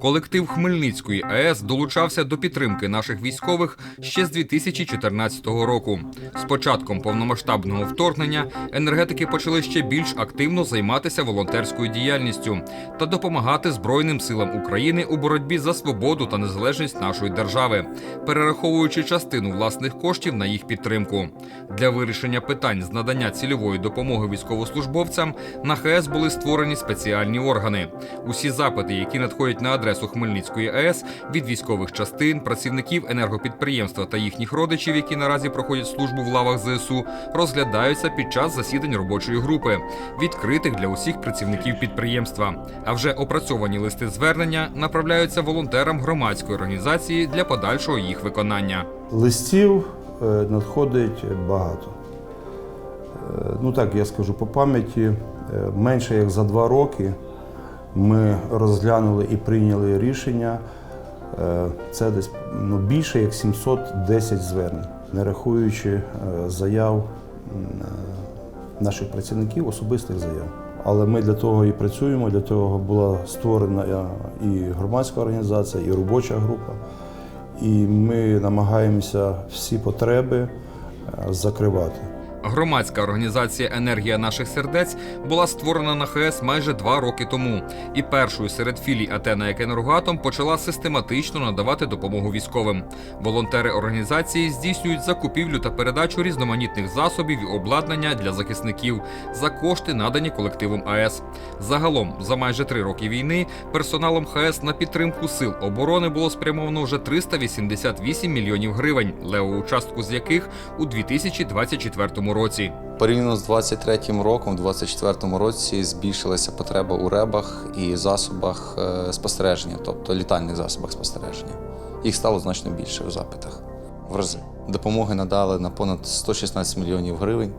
Колектив Хмельницької АЕС долучався до підтримки наших військових ще з 2014 року. З початком повномасштабного вторгнення енергетики почали ще більш активно займатися волонтерською діяльністю та допомагати Збройним силам України у боротьбі за свободу та незалежність нашої держави, перераховуючи частину власних коштів на їх підтримку. Для вирішення питань з надання цільової допомоги військовослужбовцям на ХС були створені спеціальні органи. Усі запити, які надходять на адресу Хмельницької АЕС від військових частин, працівників енергопідприємства та їхніх родичів, які наразі проходять службу в лавах ЗСУ, розглядаються під час засідань робочої групи, відкритих для усіх працівників підприємства. А вже опрацьовані листи звернення направляються волонтерам громадської організації для подальшого їх виконання. Листів е, надходить багато. Е, Ну так, я скажу по пам'яті, е, менше як за два роки ми розглянули і прийняли рішення. Е, Це десь ну, більше як 710 звернень, не рахуючи е, заяв е, наших працівників, особистих заяв. Але ми для того і працюємо, для того була створена і громадська організація, і робоча група. І ми намагаємося всі потреби закривати. Громадська організація Енергія наших сердець була створена на ХС майже два роки тому, і першою серед філій Атена Екенергоатом почала систематично надавати допомогу військовим. Волонтери організації здійснюють закупівлю та передачу різноманітних засобів і обладнання для захисників за кошти, надані колективом АЕС. Загалом, за майже три роки війни, персоналом ХС на підтримку сил оборони було спрямовано вже 388 мільйонів гривень, левову частку з яких у 2024 році. Порівняно з 23-м роком, в 24-му році збільшилася потреба у ребах і засобах е, спостереження, тобто літальних засобах спостереження. Їх стало значно більше у запитах в рази. Допомоги надали на понад 116 мільйонів гривень.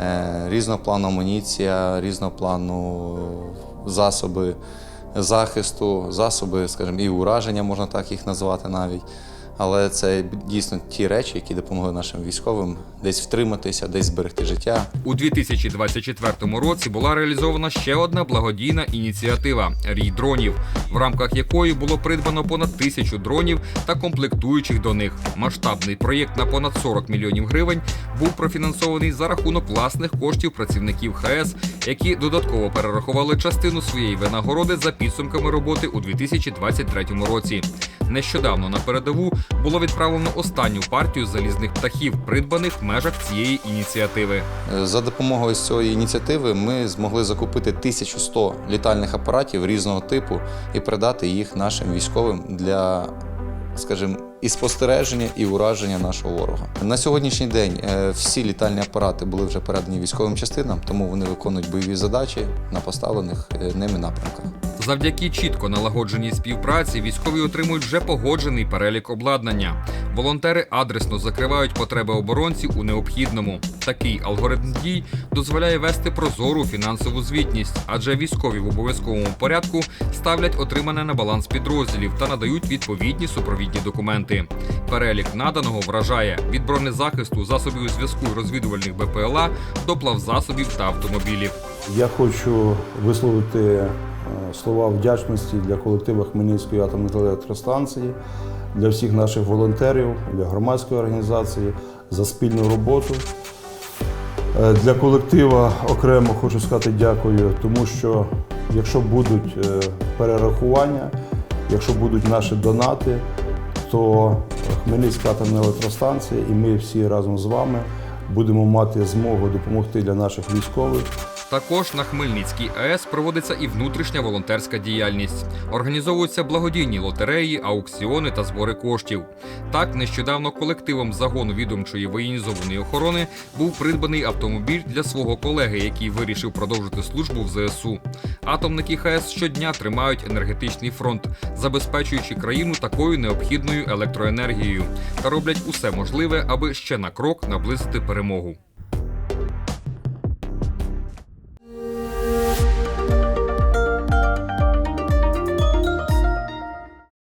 Е, Різного плану амуніція, різного плану засоби захисту, засоби, скажімо, і ураження, можна так їх назвати навіть. Але це дійсно ті речі, які допомогли нашим військовим десь втриматися, десь зберегти життя. У 2024 році була реалізована ще одна благодійна ініціатива Рій дронів, в рамках якої було придбано понад тисячу дронів та комплектуючих до них. Масштабний проєкт на понад 40 мільйонів гривень був профінансований за рахунок власних коштів працівників ХС, які додатково перерахували частину своєї винагороди за підсумками роботи у 2023 році. Нещодавно на передову було відправлено останню партію залізних птахів, придбаних в межах цієї ініціативи. За допомогою цієї ініціативи ми змогли закупити 1100 літальних апаратів різного типу і передати їх нашим військовим для, скажімо, і спостереження, і ураження нашого ворога. На сьогоднішній день е, всі літальні апарати були вже передані військовим частинам, тому вони виконують бойові задачі на поставлених е, ними напрямках. Завдяки чітко налагодженій співпраці військові отримують вже погоджений перелік обладнання. Волонтери адресно закривають потреби оборонців у необхідному. Такий алгоритм дій дозволяє вести прозору фінансову звітність, адже військові в обов'язковому порядку ставлять отримане на баланс підрозділів та надають відповідні супровідні документи. Перелік наданого вражає від бронезахисту, засобів зв'язку розвідувальних БПЛА до плавзасобів та автомобілів. Я хочу висловити слова вдячності для колективу Хмельницької атомної електростанції, для всіх наших волонтерів, для громадської організації за спільну роботу. Е, Для колектива окремо хочу сказати дякую, тому що якщо будуть е, перерахування, якщо будуть наші донати, то Хмельницька атомна електростанція і ми всі разом з вами будемо мати змогу допомогти для наших військових. Також на Хмельницькій АЕС проводиться і внутрішня волонтерська діяльність. Організовуються благодійні лотереї, аукціони та збори коштів. Так, нещодавно колективом загону відомчої воєнізованої охорони був придбаний автомобіль для свого колеги, який вирішив продовжити службу в ЗСУ. Атомники ХАЕС щодня тримають енергетичний фронт, забезпечуючи країну такою необхідною електроенергією, та роблять усе можливе, аби ще на крок наблизити перемогу.